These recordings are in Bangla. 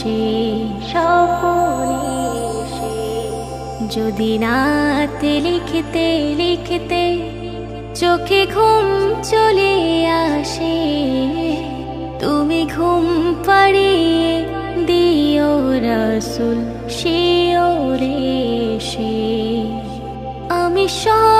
এসে স্বপনে এসে। যদি নাতে লিখতে লিখতে চোখে ঘুম চলে আসে, তুমি ঘুম পাড়িয়ে দিও রসুল শিওরে সে আমি শব্দ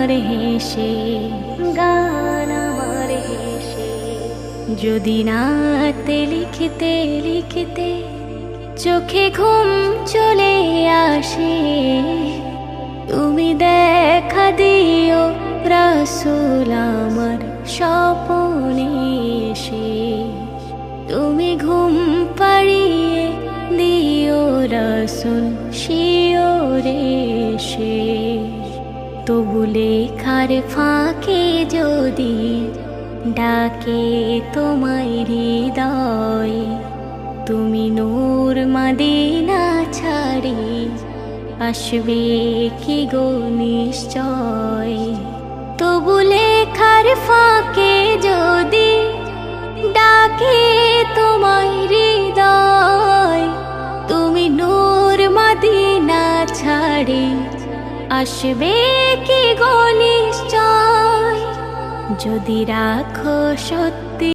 আমার হেসে, গান আমার হেসে। যদি নাতে লিখতে লিখতে চোখে ঘুম চলে আসে, তুমি দেখা দিও রাসুল আমার স্বপনে এসে। তুমি ঘুম পাড়িয়ে দিও রাসুল শিওরে লেখার ফাঁকে যদি ডাকে তোমায় হৃদয়, তুমি নূর মাদিনা ছাড়ি আসবে কি গো নিশ্চয়? তবু লেখার ফাঁকে যদি ডাকে তোমায় হৃদয়, তুমি নূর মাদিনা ছাড়ি আসবে কি গো নিশ্চয় যদি রাখো সত্যি